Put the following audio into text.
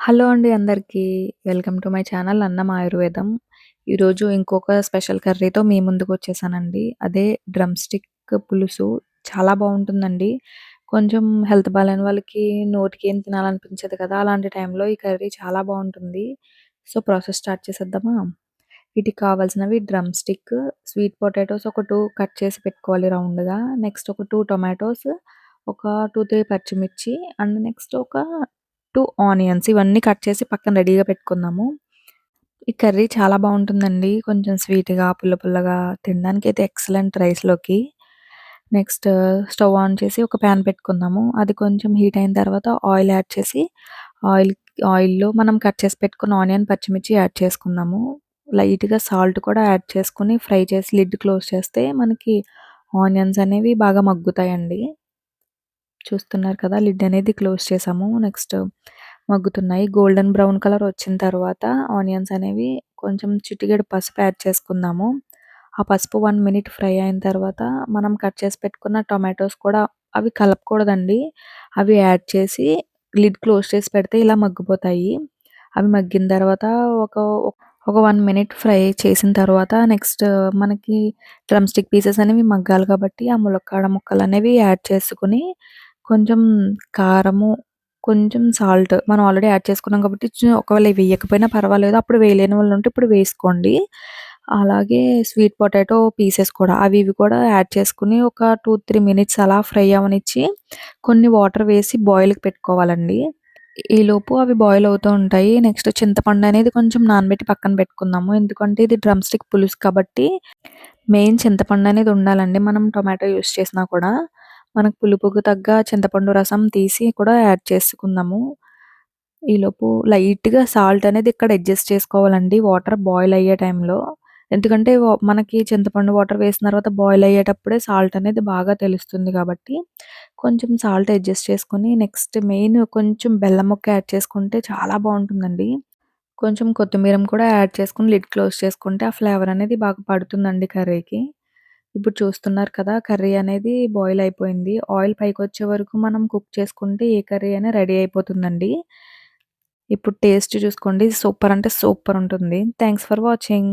Hello అండి అందరికీ. Welcome to my channel అన్నం ఆయుర్వేదం. ఈరోజు ఇంకొక స్పెషల్ కర్రీతో మీ ముందుకొచ్చేసానండి. అదే డ్రమ్ స్టిక్ పులుసు. చాలా బాగుంటుందండి కొంచెం హెల్త్ బాగాలేని వాళ్ళకి నోటికి ఏం తినాలనిపించదు కదా! అలాంటి టైంలో ఈ కర్రీ చాలా బాగుంటుంది సో, ప్రాసెస్ స్టార్ట్ చేసేద్దామా? వీటికి కావాల్సినవి డ్రమ్ స్టిక్, స్వీట్ పొటాటోస్ ఒక టూ కట్ చేసి పెట్టుకోవాలి రౌండ్‌గా. నెక్స్ట్ ఒక టూ టొమాటోస్, ఒక 2, 3 పచ్చిమిర్చి అండ్ నెక్స్ట్ ఒక టూ ఆనియన్స్ ఇవన్నీ కట్ చేసి పక్కన రెడీగా పెట్టుకుందాము. ఈ కర్రీ చాలా బాగుంటుందండి కొంచెం స్వీట్‌గా, పుల్ల పుల్లగా తినడానికి అయితే ఎక్సలెంట్ రైస్‌లోకి. నెక్స్ట్ స్టవ్ ఆన్ చేసి ఒక పాన్ పెట్టుకుందాము. అది కొంచెం హీట్ అయిన తర్వాత ఆయిల్ యాడ్ చేసి ఆయిల్ ఆయిల్‌లో మనం కట్ చేసి పెట్టుకున్న ఆనియన్, పచ్చిమిర్చి యాడ్ చేసుకుందాము. లైట్‌గా సాల్ట్ కూడా యాడ్ చేసుకుని ఫ్రై చేసి లిడ్ క్లోజ్ చేస్తే మనకి ఆనియన్స్ అనేవి బాగా మగ్గుతాయండి. చూస్తున్నారు కదా! లిడ్ అనేది క్లోజ్ చేసాము. నెక్స్ట్ మగ్గుతున్నాయి. గోల్డెన్ బ్రౌన్ కలర్ వచ్చిన తర్వాత ఆనియన్స్ అనేవి కొంచెం చిటికెడు పసుపు యాడ్ చేసుకుందాము. ఆ పసుపు వన్ మినిట్ ఫ్రై అయిన తర్వాత మనం కట్ చేసి పెట్టుకున్న టొమాటోస్ కూడా అవి కలపకూడదండి. అవి యాడ్ చేసి లిడ్ క్లోజ్ చేసి పెడితే ఇలా మగ్గిపోతాయి. అవి మగ్గిన తర్వాత ఒక ఒక వన్ మినిట్ ఫ్రై చేసిన తర్వాత నెక్స్ట్ మనకి డ్రమ్ స్టిక్ పీసెస్ అనేవి మగ్గాలి కాబట్టి ఆ ములక్కాడ ముక్కలు అనేవి యాడ్ చేసుకొని కొంచెం కారము, కొంచెం సాల్ట్ మనం ఆల్రెడీ యాడ్ చేసుకున్నాం కాబట్టి చు ఒకవేళ వేయకపోయినా పర్వాలేదు. అప్పుడు వేయలేని వాళ్ళు ఉంటే ఇప్పుడు వేసుకోండి. అలాగే స్వీట్ పొటాటో పీసెస్ కూడా అవి ఇవి కూడా యాడ్ చేసుకొని ఒక 2, 3 మినిట్స్ అలా ఫ్రై అవ్వనిచ్చి కొన్ని వాటర్ వేసి బాయిల్‌కి పెట్టుకోవాలండి. ఈలోపు అవి బాయిల్ అవుతూ ఉంటాయి. నెక్స్ట్ చింతపండు అనేది కొంచెం నానబెట్టి పక్కన పెట్టుకుందాము. ఎందుకంటే ఇది డ్రమ్ స్టిక్ పులుసు కాబట్టి మెయిన్ చింతపండు అనేది ఉండాలండి. మనం టొమాటో యూజ్ చేసినా కూడా. మనకు పులుపుకు తగ్గ చింతపండు రసం తీసి కూడా యాడ్ చేసుకుందాము. ఈలోపు లైట్‌గా సాల్ట్ అనేది ఇక్కడ అడ్జస్ట్ చేసుకోవాలండి వాటర్ బాయిల్ అయ్యే టైంలో. ఎందుకంటే మనకి చింతపండు వాటర్ వేసిన తర్వాత బాయిల్ అయ్యేటప్పుడే సాల్ట్ అనేది బాగా తెలుస్తుంది కాబట్టి కొంచెం సాల్ట్ అడ్జస్ట్ చేసుకొని నెక్స్ట్ మెయిన్ కొంచెం బెల్లం ముక్క యాడ్ చేసుకుంటే చాలా బాగుంటుందండి కొంచెం కొత్తిమీరం కూడా యాడ్ చేసుకొని లిడ్ క్లోజ్ చేసుకుంటే ఆ ఫ్లేవర్ అనేది బాగా పడుతుందండి కర్రీకి. ఇప్పుడు చూస్తున్నారు కదా! కర్రీ అనేది బాయిల్ అయిపోయింది. ఆయిల్ పైకి వచ్చే వరకు మనం కుక్ చేసుకుంటే ఏ కర్రీ అయినా రెడీ అయిపోతుందండి. ఇప్పుడు టేస్ట్ చూసుకోండి. సూపర్ అంటే సూపర్ ఉంటుంది. Thanks for watching.